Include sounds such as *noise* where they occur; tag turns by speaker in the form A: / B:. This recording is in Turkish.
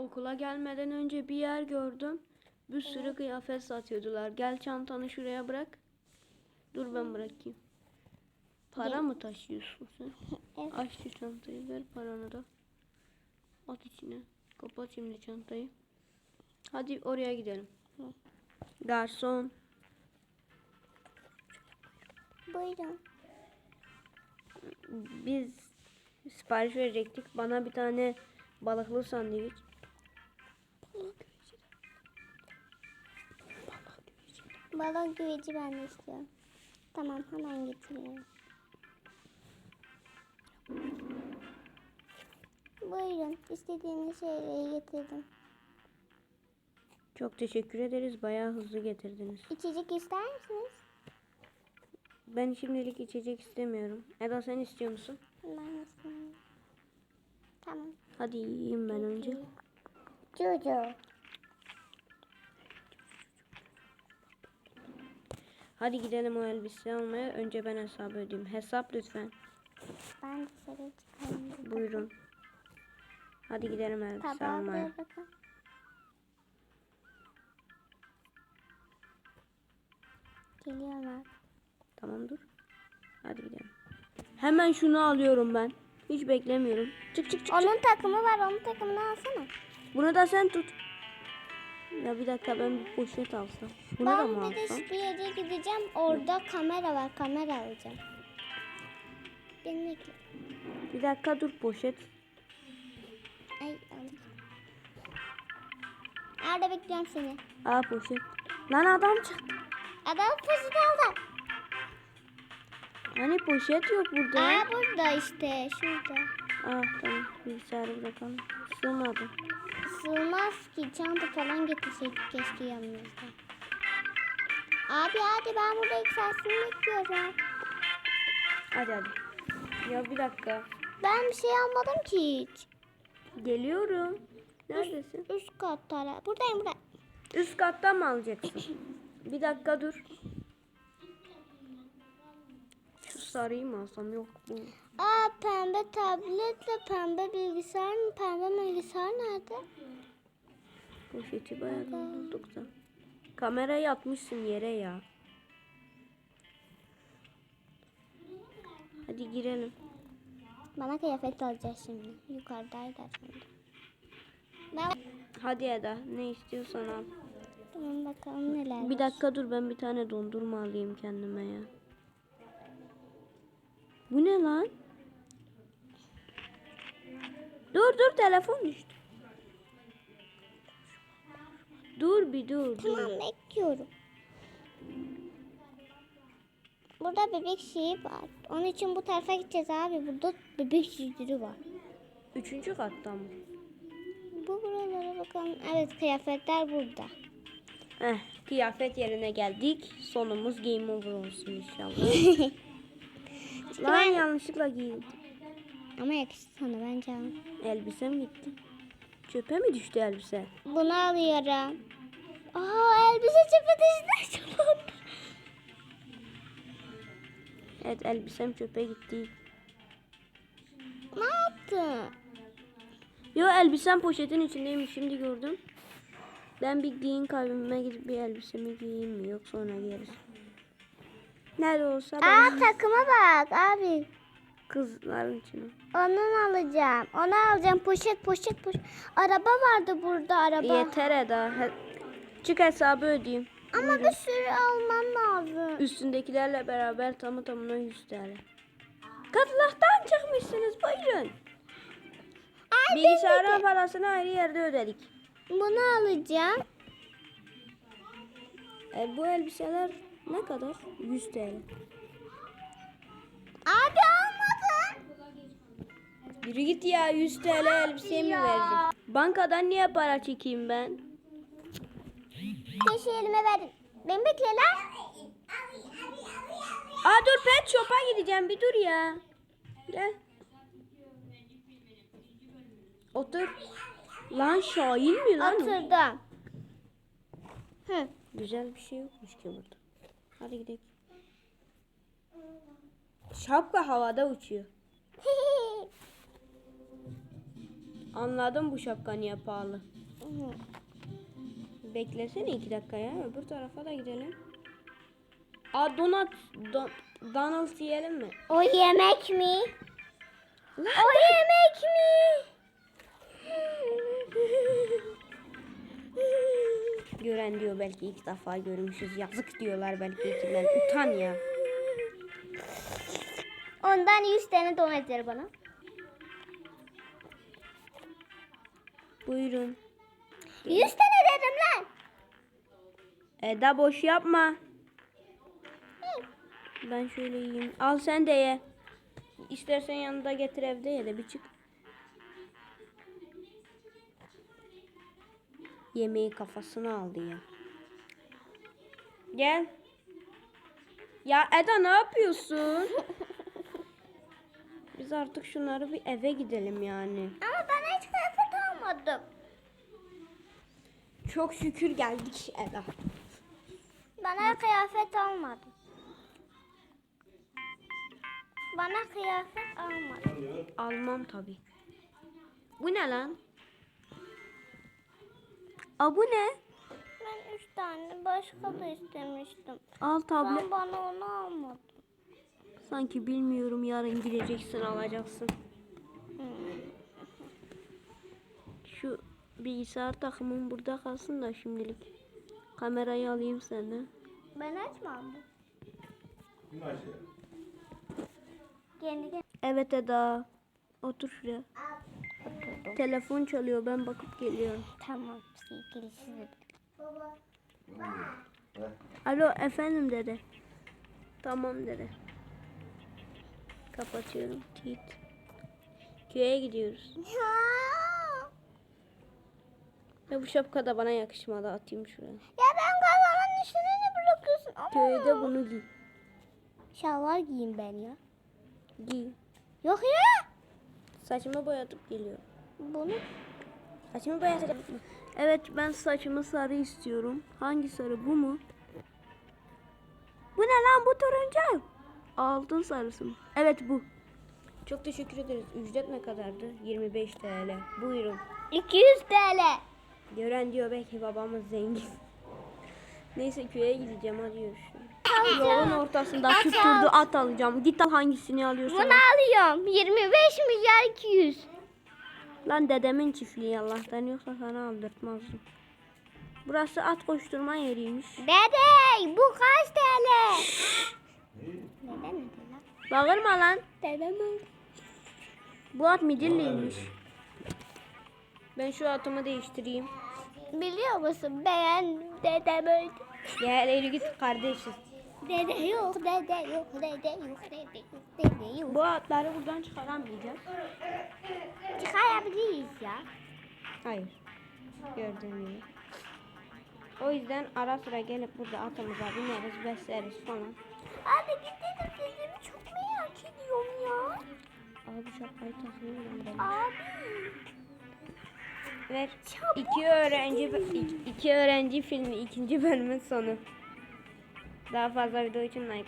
A: Okula gelmeden önce bir yer gördüm. Bir sürü kıyafet satıyordular. Gel çantanı şuraya bırak. Dur ben bırakayım. Para mı taşıyorsun sen? *laughs*
B: Evet.
A: Aç şu çantayı ver paranı da. At içine. Kapat şimdi çantayı. Hadi oraya gidelim. Garson.
B: Buyurun.
A: Biz sipariş verecektik. Bana bir tane balıklı sandviç.
B: Balon güveci ben de istiyorum. Tamam hemen getiriyorum. Buyurun istediğiniz şeyleri getirdim.
A: Çok teşekkür ederiz. Bayağı hızlı getirdiniz.
B: İçecek ister misiniz?
A: Ben şimdilik içecek istemiyorum. Eda sen istiyor musun?
B: Ben istemiyorum. Tamam.
A: Hadi yiyeyim ben önce.
B: Jojo.
A: Hadi gidelim o elbise almaya. Önce ben hesabı ödeyeyim. Hesap lütfen.
B: Ben dışarı çıkarım.
A: Buyurun. Hadi gidelim elbise
B: Tabağa
A: almaya.
B: bakalım. Geliyorlar.
A: Tamam dur. Hadi gidelim. Hemen şunu alıyorum ben. Hiç beklemiyorum. Çık çık çık.
B: Onun takımı var. Onun takımını alsana.
A: Bunu da sen tut. Ya bir dakika ben bir poşet alsam. Bunu da mı
B: ben bir de
A: alsam?
B: bir yere gideceğim. Orada kamera var. Kamera alacağım. Beni bekle.
A: Bir dakika dur poşet.
B: Ay aldım. Nerede bekliyorum seni?
A: Aa poşet. Lan adam çıktı.
B: Adam poşet aldı.
A: Hani poşet yok burada.
B: Aa burada işte. Şurada.
A: Ah tamam bilgisayarı bırakalım. Sığmadı.
B: Sığmaz ki. Çanta falan getirseydik keşke yanımızda. Abi hadi ben burada saatini bekliyorum.
A: Hadi hadi. Ya bir dakika.
B: Ben bir şey almadım ki hiç.
A: Geliyorum. Neredesin?
B: Üst katta. Buradayım burada.
A: Üst kattan mı alacaksın? bir dakika dur. Şu sarıyı mı alsam? Yok bu.
B: Aa pembe tabletle pembe bilgisayar mı? Pembe bilgisayar nerede?
A: Poşeti bayağı doldurduk da. Kamerayı atmışsın yere ya. Hadi girelim.
B: Bana kıyafet alacağız şimdi. Yukarıdaydı şimdi. Ben...
A: Hadi Eda ne istiyorsan al.
B: Tamam bakalım neler
A: Bir
B: var.
A: dakika dur ben bir tane dondurma alayım kendime ya. Bu ne lan? Dur dur telefon düştü. Dur bir dur. dur.
B: Tamam bekliyorum. Burada bebek şeyi var. Onun için bu tarafa gideceğiz abi. Burada bebek yüzleri var.
A: Üçüncü katta mı?
B: Bu buralara bakalım. Evet kıyafetler burada.
A: Eh, kıyafet yerine geldik. Sonumuz game over olsun inşallah. *laughs* Lan
B: ben-
A: yanlışlıkla giydim.
B: Ama yakıştı sana bence.
A: Elbisem gitti. Çöpe mi düştü elbise?
B: Bunu alıyorum. Aa elbise çöpe düştü.
A: Evet elbisem çöpe gitti.
B: ne yaptın?
A: Yo elbisem poşetin içindeymiş şimdi gördüm. Ben bir giyin kahveme gidip bir elbisemi giyeyim mi yok sonra giyeriz. Nerede olsa
B: Aa
A: ben
B: takıma bak abi.
A: Kızların içine.
B: Onun alacağım. Onu alacağım. Poşet poşet poşet. Araba vardı burada araba.
A: Yeter Eda. He- Çık hesabı ödeyeyim.
B: Ama bir sürü almam lazım.
A: Üstündekilerle beraber tamı tamına 100 TL. Katlaktan çıkmışsınız buyurun.
B: Ay,
A: Bilgisayarın parasını ayrı yerde ödedik.
B: Bunu alacağım.
A: E, bu elbiseler ne kadar? 100 TL. Yürü git ya 100 TL elbiseye mi
B: Ya.
A: verdim? Bankadan niye para çekeyim ben?
B: Keşke elime verdin. Beni bekle lan.
A: Aa dur pet shop'a gideceğim bir dur ya. Gel. Otur. Lan Şahin mi lan? o?
B: Oturdum. Hı.
A: Güzel bir şey yokmuş ki burada. Hadi gidelim. Şapka havada uçuyor. *laughs* Anladım bu şapka niye pahalı. Beklesene iki dakika ya. Öbür tarafa da gidelim. Aa donut. Don, Donald yiyelim mi?
B: O yemek mi? O yemek mi?
A: Gören diyor belki ilk defa görmüşüz. Yazık diyorlar belki içinden. Utan ya.
B: Ondan 100 tane donat ver bana.
A: Buyurun.
B: 100 tane dedim lan.
A: Eda boş yapma. Ben şöyle yiyeyim. Al sen de ye. İstersen yanında getir evde ye de bir çık. Yemeği kafasına aldı ya. Gel. Ya Eda ne yapıyorsun? *laughs* Biz artık şunları bir eve gidelim yani.
B: Ama ben almadım.
A: Çok şükür geldik Eda.
B: Bana kıyafet almadım. Bana kıyafet almadım.
A: Almam tabi. Bu ne lan? Aa bu ne?
B: Ben 3 tane başka da istemiştim.
A: Al tablet.
B: Ben bana onu almadım.
A: Sanki bilmiyorum yarın gideceksin alacaksın. Şu bilgisayar takımım burada kalsın da şimdilik. Kamerayı alayım senden.
B: Ben açmadım. Kendi kendine.
A: Evet Eda. Otur şuraya. Telefon çalıyor ben bakıp geliyorum.
B: Tamam. Sevgilisi de.
A: Alo efendim dede. Tamam dede. Kapatıyorum. Tit. Köye gidiyoruz. Ve bu şapka da bana yakışmadı. Atayım şuraya.
B: Ya ben kafamın üstüne ne bırakıyorsun? Ama
A: Köyde bunu giy.
B: Şalvar giyeyim ben ya.
A: Giy.
B: Yok ya.
A: Saçımı boyatıp geliyorum.
B: Bunu
A: Saçımı boyatacağım. Evet ben saçımı sarı istiyorum. Hangi sarı bu mu? Bu ne lan bu turuncu? Altın sarısı mı? Evet bu. Çok teşekkür ederiz. Ücret ne kadardı? 25 TL. Buyurun.
B: 200 TL.
A: Gören diyor belki babamız zengin. *laughs* Neyse köye gideceğim hadi görüşürüz. Yolun ortasında
B: At
A: tutturdu
B: al.
A: at alacağım. Git al hangisini alıyorsan.
B: Bunu
A: al.
B: alıyorum. 25 milyar 200.
A: Lan dedemin çiftliği Allah'tan yoksa sana aldırtmazdım. Burası at koşturma yeriymiş.
B: Dede bu kaç TL? Neden neden lan?
A: Bağırma lan.
B: Dedem öldü.
A: Bu at midilliymiş. Ben şu atımı değiştireyim.
B: Biliyor musun ben dedem öldü.
A: Gel eğri git kardeşiz.
B: Dede yok, dede yok, dede yok, dede yok, dede yok.
A: Bu atları buradan çıkaramayacağız.
B: Çıkarabiliriz ya.
A: Hayır. Gördüğün gibi. O yüzden ara sıra gelip burada atımıza bineriz, besleriz falan.
B: Abi gidelim dedemi çok merak ediyorum ya.
A: Abi şapkayı takıyorum ben.
B: Abi.
A: Ver. İki öğrenci iki öğrenci filmi ikinci bölümün sonu. Daha fazla video için like